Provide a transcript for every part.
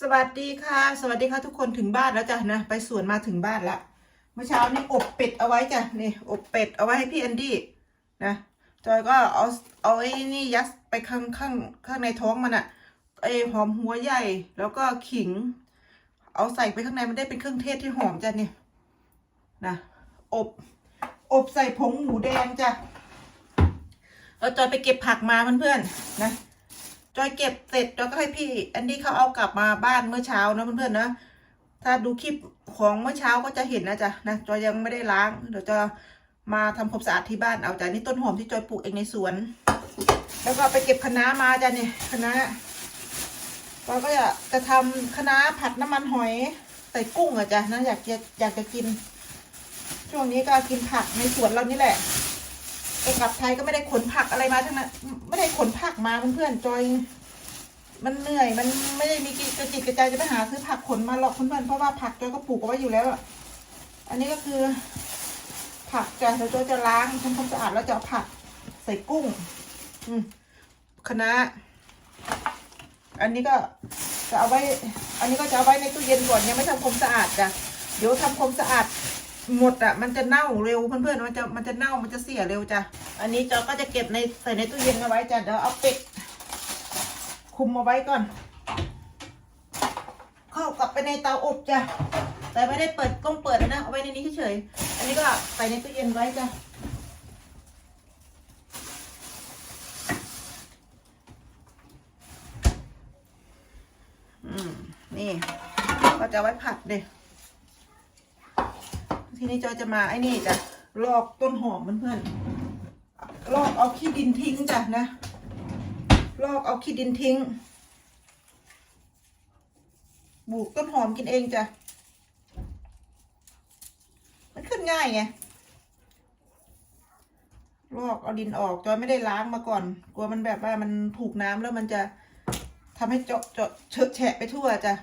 สวัสดีค่ะ สวัสดีค่ะทุกคนถึงบ้านแล้วจ้ะนะไปสวนมาถึงบ้านละเมื่อเช้านี้อบเป็ดเอาไว้จ้ะนี่อบเป็ดเอาไว้ให้พี่แอนดี้นะจอยก็เอาเอาไอ้นี่ยัดไปข้างข้างข้างในท้องมันอะไอหอมหัวใหญ่แล้วก็ขิง เอาใส่ไปข้างในมันได้เป็นเครื่องเทศที่หอมจ้ะนี่นะอบอบใส่ผงหมูแดงจ้ะแล้วจอยไปเก็บผักมาเพื่อนๆนะ จอยเก็บเสร็จจอยก็ให้พี่แอนดี้เขาเอากลับมาบ้านเมื่อเช้านะเพื่อนๆนะ ถ้าดูคลิปของเมื่อเช้าก็จะเห็นนะจ๊ะนะจอยยังไม่ได้ล้าง เดี๋ยวจะมาทำความสะอาดที่บ้านเอาจ้ะนี่ต้นหอมที่จอยปลูกเองในสวน แล้วก็ไปเก็บคะน้ามาจ้ะเนี่ยคะน้าจอยก็จะจะทำคะน้าผัดน้ำมันหอยใส่กุ้งอะจ้ะนะอยากจะอยากจะกิน ช่วงนี้ก็กินผักในสวนเรานี่แหละ เอกกลับไทยก็ไม่ได้ขนผักอะไรมาทั้งนั้นไม่ได้ขนผักมาเพื่อนๆจอย มันเหนื่อยมันไม่ได้มีกระจิตกระใจจะไปหาซื้อผักขนมาหรอกเพื่อนๆเพราะว่าผักจอยก็ปลูกเอาไว้อยู่แล้วอันนี้ก็คือ ผักจะเดี๋ยวจอยจะล้างทำความสะอาดแล้วจะเอาผักใส่กุ้ง อืมคะอันนี้ก็จะเอาไว้ อันนี้ก็จะเอาไว้ในตู้เย็นก่อนยังไม่ทำความสะอาดจ้ะเดี๋ยวทำความสะอาด หมดอะมันจะเน่าเร็วเพื่อนๆมันจะมันจะเน่ามันจะเสียเร็วจ้ะอันนี้จอก็จะเก็บในใส่ในตู้เย็นเอาไว้จ้ะเดี๋ยวเอาเป็ดคุมเอาไว้ก่อน เข้ากลับไปในเตาอบจ้ะแต่ไม่ได้เปิดต้องเปิดนะเอาไว้ในนี้เฉยๆอันนี้ก็ใส่ในตู้เย็นไว้จ้ะอืมนี่ก็จะไว้ผัดเด็ ทีนี้จอยจะมาไอ้นี่จ้ะลอกต้นหอมเพื่อนๆลอกเอาขี้ดินทิ้งจ้ะนะลอกเอาขี้ดินทิ้งปลูกต้นหอมกินเองจ้ะมันขึ้นง่ายไงลอกเอาดินออกจอยไม่ได้ล้างมาก่อน กลัวมันแบบว่ามันถูกน้ำแล้วมันจะทำให้เจาะเจาะเฉอะแฉะไปทั่วจ้ะ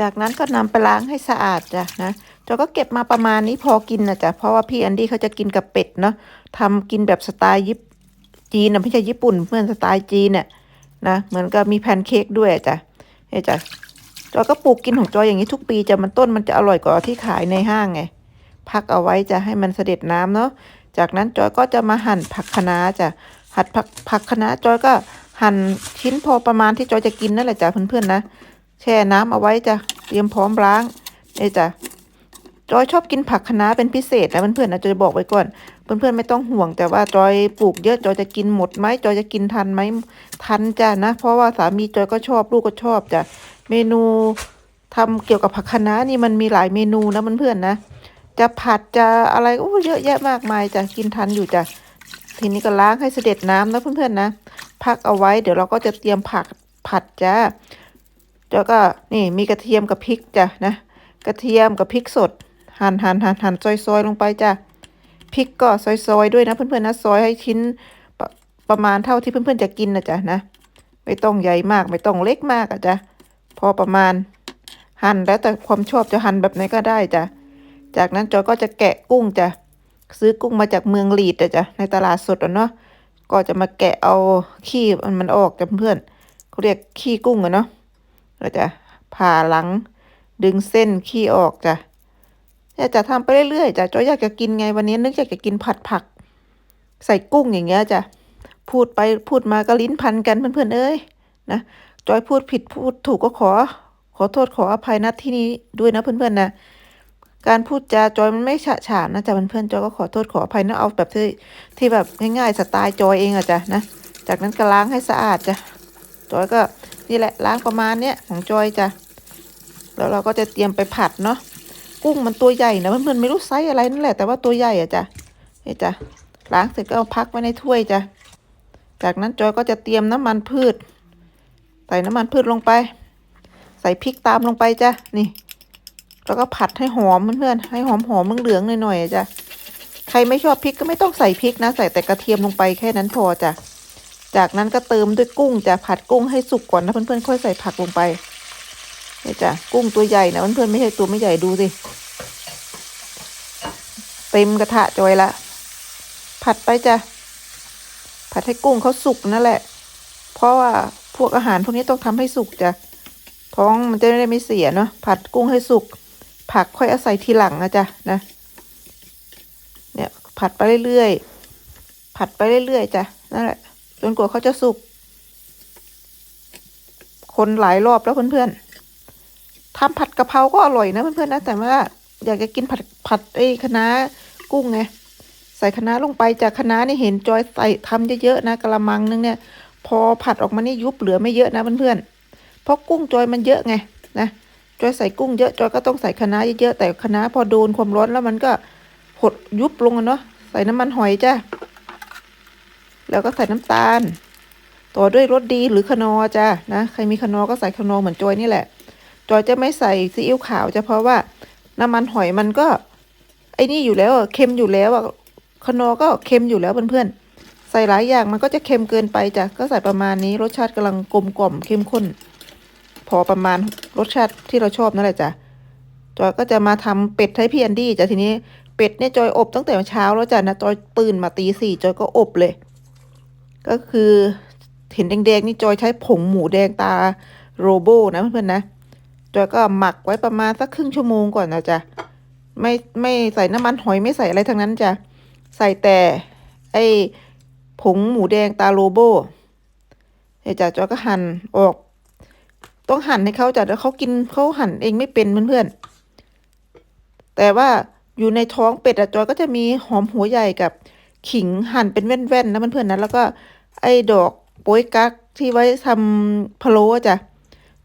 จากนั้นก็นำไปล้างให้สะอาดจ้ะนะจอยก็เก็บมาประมาณนี้พอกินนะจ๊ะเพราะว่าพี่แอนดี้เขาจะกินกับเป็ดเนาะทำกินแบบสไตล์ยิปจีนนะไม่ใช่ญี่ปุ่นเพื่อนสไตล์จีนเนี่ยนะเหมือนกับมีแพนเค้กด้วยจ้ะเฮ้จ้ะจอยก็ปลูกกินของจอยอย่างนี้ทุกปีจะมันต้นมันจะอร่อยกว่าที่ขายในห้างไงพักเอาไว้จะให้มันเสด็จน้ำเนาะจากนั้นจอยก็จะมาหั่นผักคะน้าจ้ะหั่นผักผักคะน้าจอยก็หั่นชิ้นพอประมาณที่จอยจะกินนั่นแหละจ้ะเพื่อนๆนะ แช่น้ำเอาไว้จ้ะเตรียมพร้อมล้างนี่จ้ะจอยชอบกินผักคะน้าเป็นพิเศษนะเพื่อนๆนะจอยจะบอกไว้ก่อน เพื่อนๆไม่ต้องห่วงแต่ว่าจอยปลูกเยอะจอยจะกินหมดไหมจอยจะกินทันไหมทันจ้ะนะ เพราะว่าสามีจอยก็ชอบลูกก็ชอบจ้ะเมนูทำเกี่ยวกับผักคะน้านี่มันมีหลายเมนูนะเพื่อนๆนะ จะผัดจะอะไรโอ้เยอะแยะมากมายจ้ะกินทันอยู่จ้ะทีนี้ก็ล้างให้เสด็จน้ำนะเพื่อนๆนะพักเอาไว้เดี๋ยวเราก็จะเตรียมผักผัดจ้า แล้วก็นี่มีกระเทียมกับพริกจ้ะนะ กระเทียมกับพริกสด หั่นหั่นหั่นหั่นซอยซอยลงไปจ้ะพริกก็ซอยซอยด้วยนะเพื่อนๆนะซอยให้ชิ้นปประมาณเท่าที่เพื่อนๆจะกินนะจ๊ะนะ ไม่ต้องใหญ่มากไม่ต้องเล็กมากอะจ้ะพอประมาณ หั่นแล้วแต่ความชอบจะหั่นแบบไหนก็ได้จ้ะจากนั้นจอยก็จะแกะกุ้งจ้ะซื้อกุ้งมาจากเมืองลีดอะจ้ะในตลาดสดอะเนาะก็จะมาแกะเอาขี้มันออกจ้ะเพื่อนเขาเรียกขี้กุ้งอะเนาะ เราจะผ่าหลังดึงเส้นขี้ออกจ้ะอยากจะทำไปเรื่อยๆจ้ะจอยอยากจะกินไงวันนี้นึกอยากจะกินผัดผัก ใส่กุ้งอย่างเงี้ยจ้ะพูดไปพูดมาก็ลิ้นพันกันเพื่อนๆเอ้ยนะจอยพูดผิดพูดถูกก็ขอ ขอโทษขออภัยนะที่นี้ด้วยนะเพื่อนๆนะการพูดจาจอยมันไม่ฉะฉานนะจ๊ะเพื่อนๆจอยก็ขอโทษขออภัยนะเอาแบบที่ที่แบบง่ายๆสไตล์จอยเองอะจ้ะนะจากนั้นก็ล้างให้สะอาดจ้ะจอยก็ นี่แหละล้างประมาณเนี้ยของจอยจ้ะแล้วเราก็จะเตรียมไปผัดเนาะกุ้งมันตัวใหญ่นะเพื่อนๆไม่รู้ไซส์อะไรนั่นแหละแต่ว่าตัวใหญ่อะจ้ะนี่จ้ะล้างเสร็จก็เอาพักไว้ในถ้วยจ้ะจากนั้นจอยก็จะเตรียมน้ำมันพืช ใส่น้ำมันพืชลงไป ใส่พริกตามลงไปจ้ะนี่แล้วก็ผัดให้หอมเพื่อนๆให้หอมหอมเหลืองๆหน่อยๆอะจ้ะใครไม่ชอบพริกก็ไม่ต้องใส่พริกนะ ใส่แต่กระเทียมลงไปแค่นั้นพอจ้ะ จากนั้นก็เติมด้วยกุ้งจะผัดกุ้งให้สุกก่อนนะเพื่อนๆค่อยใส่ผักลงไปนี่จ้ะกุ้งตัวใหญ่นะเพื่อนๆไม่ใช่ตัวไม่ใหญ่ดูสิเต็มกระทะจอยละ ผัดไปจ้ะผัดให้กุ้งเขาสุกนั่นแหละ เพราะว่าพวกอาหารพวกนี้ต้องทำให้สุกจ้ะท้องมันจะได้ไม่เสียเนาะผัดกุ้งให้สุก ผักค่อยอาศัยทีหลังนะจ๊ะนะเนี่ยผัดไปเรื่อยๆผัดไปเรื่อยๆจ้ะนั่นแหละ นกว่าเขาจะสุก คนหลายรอบแล้วเพื่อนๆทำผัดกะเพราก็อร่อยนะเพื่อนๆนะแต่ว่าอยากจะกินผัดผัดไอ้คะน้ากุ้งไงใส่คะน้าลงไปจากคะน้านี่เห็นจอยใส่ทำเยอะๆนะกะละมังนึงเนี่ย พอผัดออกมานี่ยุบเหลือไม่เยอะนะเพื่อนๆเพราะกุ้งจอยมันเยอะไงนะจอยใส่กุ้งเยอะจอยก็ต้องใส่คะน้าเยอะๆแต่คะน้าพอโดนความร้อนแล้วมันก็หดยุบลงอะเนาะใส่น้ำมันหอยจ้ะ แล้วก็ใส่น้ำตาล ต่อด้วยรสดีหรือขนอจ้ะนะ ใครมีขนอก็ใส่ขนอเหมือนจอยนี่แหละ จอยจะไม่ใส่ซีอิ๊วขาวจะเพราะว่าน้ำมันหอยมันก็ ไอ้นี่อยู่แล้วเค็มอยู่แล้วอะขนอก็เค็มอยู่แล้วเพื่อนๆใส่หลายอย่างมันก็จะเค็มเกินไปจ้ะก็ใส่ประมาณนี้รสชาติกำลังกลมกล่อมเข้มข้น พอประมาณรสชาติที่เราชอบนั่นแหละจ้ะจอยก็จะมาทำเป็ดให้พี่แอนดี้จ้ะทีนี้เป็ดเนี่ยจอยอบตั้งแต่เช้าแล้วจ้ะนะจอยตื่นมาตีสี่จอยก็อบเลย ก็คือเห็นแดงๆนี่จอยใช้ผงหมูแดงตาโรโบนะเพื่อนๆนะ จอยก็หมักไว้ประมาณสักครึ่งชั่วโมงก่อนนะจ๊ะไม่ไม่ใส่น้ำมันหอยไม่ใส่อะไรทั้งนั้นจ้ะใส่แต่ไอ้ผงหมูแดงตาโรโบเนี่ยจ้ะจอยก็หั่นออก ต้องหั่นให้เขาจ้ะแล้วเขากินเขาหั่นเองไม่เป็นเพื่อนๆแต่ว่าอยู่ในท้องเป็ดอะจอยก็จะมีหอมหัวใหญ่กับขิงหั่นเป็นแว่นๆนะเพื่อนๆนะแล้วก็ ไอ้ดอกโป๊ยกั๊กที่ไว้ทำพะโล้จ้ะ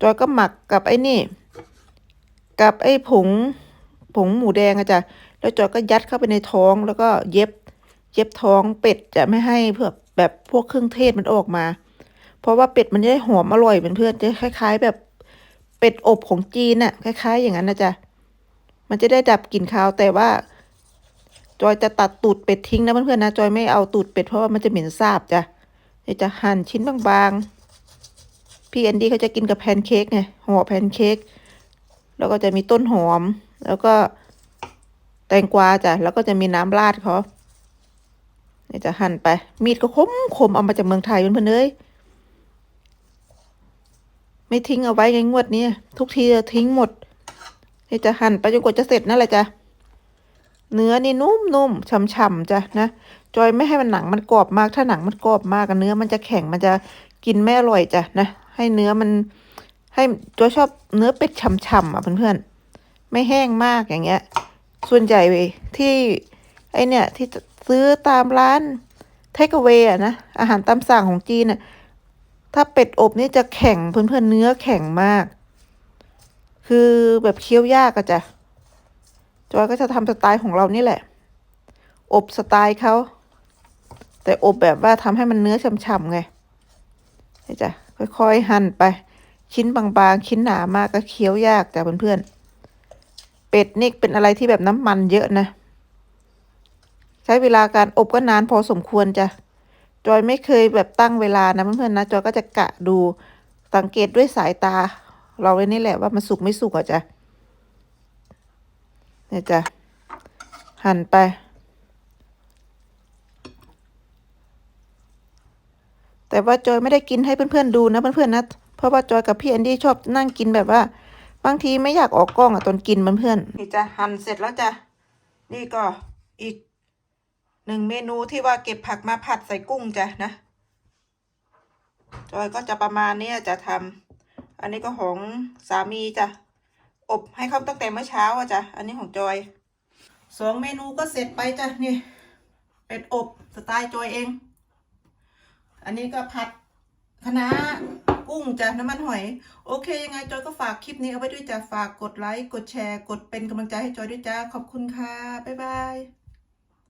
จอยก็หมักกับไอ้นี่ กับไอ้ผงผงหมูแดงอะจ้ะแล้วจอยก็ยัดเข้าไปในท้องแล้วก็เย็บ เย็บท้องเป็ดจะไม่ให้เพื่อแบบพวกเครื่องเทศมันออกมา เพราะว่าเป็ดมันจะได้หอมอร่อยเป็นเพื่อนจะคล้าย ๆ แบบเป็ดอบของจีนน่ะ คล้าย ๆ อย่างนั้นนะจ๊ะมันจะได้ดับกลิ่นคาวแต่ว่า จอยจะตัดตูดเป็ดทิ้งนะเพื่อนๆนะจอยไม่เอาตูดเป็ดเพราะว่ามันจะเหม็นสาบจ้ะ ดี๋ยวจะหั่นชิ้นบางๆ พี่แอนดี้เขาจะกินกับแพนเค้กไงห่อแพนเค้ก แล้วก็จะมีต้นหอม แล้วก็แตงกวาจ้ะ แล้วก็จะมีน้ำราดเขาเนี่ยจะหั่นไป มีดก็คมคมเอามาจากเมืองไทยเพื่อนๆเอ้ยไม่ทิ้งเอาไว้ไงงวดนี้ทุกทีจะทิ้งหมดเนี่ยจะหั่นไปจนกว่าจะเสร็จนั่นแหละจ้ะเนื้อนี่นุ่มๆฉ่ำๆจ้ะนะ จอยไม่ให้มันหนังมันกรอบมาก ถ้าหนังมันกรอบมากเนื้อ มันจะแข็งมันจะกินไม่อร่อยจ้ะนะ ให้เนื้อมัน ให้จอยชอบเนื้อเป็ดฉ่ำๆอะเพื่อนๆไม่แห้งมากอย่างเงี้ย ส่วนใหญ่ที่ไอเนี่ยที่ซื้อตามร้านเทคเวอะนะอาหารตามสั่งของจีนน่ะถ้าเป็ดอบนี่จะแข็งเพื่อนๆเนื้อแข็งมาก คือแบบเคี้ยวยากอะจ้ะจอยก็จะทำสไตล์ของเรานี่แหละ อบสไตล์เขา แต่อบแบบว่าทำให้มันเนื้อฉ่ำๆไงนี่จ้ะค่อยๆหั่นไป ชิ้นบางๆ ชิ้นหนามากก็เคี้ยวยากจ้ะเพื่อนๆเป็ดนี่เป็นอะไรที่แบบน้ำมันเยอะนะ ใช้เวลาการอบก็นานพอสมควรจ้ะจอยไม่เคยแบบตั้งเวลานะเพื่อนๆนะจอยก็จะกะดูสังเกตด้วยสายตา เราเลยนี่แหละว่ามันสุกไม่สุกอะจ้ะเนี่ยจ้ะหั่นไป แต่ว่าจอยไม่ได้กินให้เพื่อนๆดูนะเพื่อนๆนะเพราะว่าจอยกับพี่แอนดี้ชอบนั่งกินแบบว่า บางทีไม่อยากออกกล้องอะตอนกินเพื่อนๆนี่จะหั่นเสร็จแล้วจ้ะนี่ก็อีกหนึ่งเมนูที่ว่าเก็บผักมาผัดใส่กุ้งจ้ะนะจอยก็จะประมาณนี้จะทำอันนี้ก็ของสามีจ้ะอบให้เขาตั้งแต่เมื่อเช้าอะจ้ะอันนี้ของจอยสองเมนูก็เสร็จไปจ้ะนี่เป็ดอบสไตล์จอยเอง อันนี้ก็ผัดคะน้ากุ้งจ้ะน้ำมันหอย โอเค ยังไงจอยก็ฝากคลิปนี้เอาไว้ด้วยจ้ะฝากกดไลค์กดแชร์ กดเป็นกำลังใจให้จอยด้วยจ้าขอบคุณค่ะ บ๊ายบาย